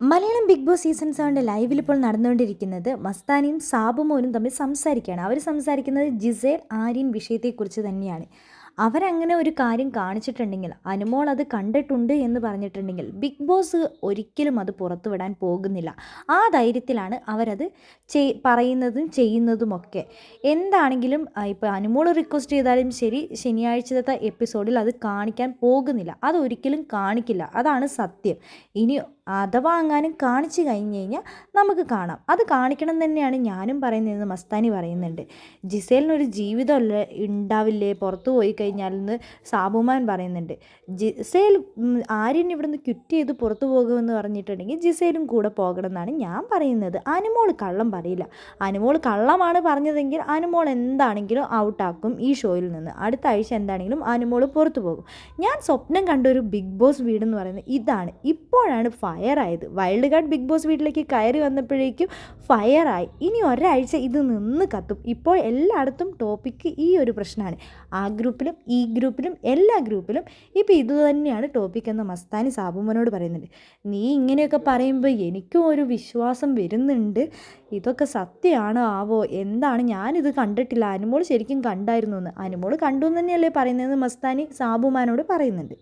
Malayalam Big Boss season സെവന്റെ ലൈവിൽ ഇപ്പോൾ നടന്നുകൊണ്ടിരിക്കുന്നത് മസ്താനിയും സാബുമോനും തമ്മിൽ സംസാരിക്കുകയാണ്. അവർ സംസാരിക്കുന്നത് ജിസേൽ ആര്യൻ വിഷയത്തെക്കുറിച്ച് തന്നെയാണ്. അവരങ്ങനെ ഒരു കാര്യം കാണിച്ചിട്ടുണ്ടെങ്കിൽ അനുമോൾ അത് കണ്ടിട്ടുണ്ട് എന്ന് പറഞ്ഞിട്ടുണ്ടെങ്കിൽ ബിഗ് ബോസ് ഒരിക്കലും അത് പുറത്തുവിടാൻ പോകുന്നില്ല. ആ ധൈര്യത്തിലാണ് അവരത് ചെയ് പറയുന്നതും ചെയ്യുന്നതുമൊക്കെ. എന്താണെങ്കിലും ഇപ്പോൾ അനുമോൾ റിക്വസ്റ്റ് ചെയ്താലും ശരി ശനിയാഴ്ചത്തെ എപ്പിസോഡിൽ അത് കാണിക്കാൻ പോകുന്നില്ല. അതൊരിക്കലും കാണിക്കില്ല. അതാണ് സത്യം. ഇനി അഥവാ അങ്ങാനും കാണിച്ചു കഴിഞ്ഞ് കഴിഞ്ഞാൽ നമുക്ക് കാണാം. അത് കാണിക്കണം തന്നെയാണ് ഞാനും പറയുന്നതെന്ന് മസ്താനി പറയുന്നുണ്ട്. ജിസേലിനൊരു ജീവിതമല്ല ഉണ്ടാവില്ലേ? പുറത്തു പോയി കഴിഞ്ഞാലെന്ന് സാബുമാൻ പറയുന്നുണ്ട്. ജിസേൽ ആര്യൻ ഇവിടുന്ന് ക്വിറ്റ് ചെയ്ത് പുറത്തു പോകുമെന്ന് പറഞ്ഞിട്ടുണ്ടെങ്കിൽ ജിസേലും കൂടെ പോകണം എന്നാണ് ഞാൻ പറയുന്നത്. അനുമോൾ കള്ളം പറയില്ല. അനുമോൾ കള്ളമാണ് പറഞ്ഞതെങ്കിൽ അനുമോൾ എന്താണെങ്കിലും ഔട്ടാക്കും ഈ ഷോയിൽ നിന്ന്. അടുത്ത ആഴ്ച എന്താണെങ്കിലും അനുമോൾ പുറത്തു പോകും. ഞാൻ സ്വപ്നം കണ്ട ഒരു ബിഗ് ബോസ് വീടെന്ന് പറയുന്നത് ഇതാണ്. ഇപ്പോഴാണ് ഫയർ ഫയറായത് വൈൽഡ് കാർഡ് ബിഗ് ബോസ് വീട്ടിലേക്ക് കയറി വന്നപ്പോഴേക്കും ഫയറായി ഇനി ഒരാഴ്ച ഇത് നിന്ന് കത്തും. ഇപ്പോൾ എല്ലായിടത്തും ടോപ്പിക്ക് ഈ ഒരു പ്രശ്നമാണ്. ആ ഗ്രൂപ്പിലും ഈ ഗ്രൂപ്പിലും എല്ലാ ഗ്രൂപ്പിലും ഇപ്പോൾ ഇതുതന്നെയാണ് ടോപ്പിക് എന്ന് മസ്താനി സാബുമനോട് പറയുന്നുണ്ട്. നീ ഇങ്ങനെയൊക്കെ പറയുമ്പോൾ എനിക്കും ഒരു വിശ്വാസം വരുന്നുണ്ട്. ഇതൊക്കെ സത്യമാണ് ആവോ? എന്താണ്? ഞാനിത് കണ്ടിട്ടില്ല. അനുമോൾ ശരിക്കും കണ്ടായിരുന്നു എന്ന് അനുമോൾ കണ്ടു എന്ന് തന്നെയല്ലേ പറയുന്നതെന്ന് മസ്താനി സാബുമാനോട് പറയുന്നുണ്ട്.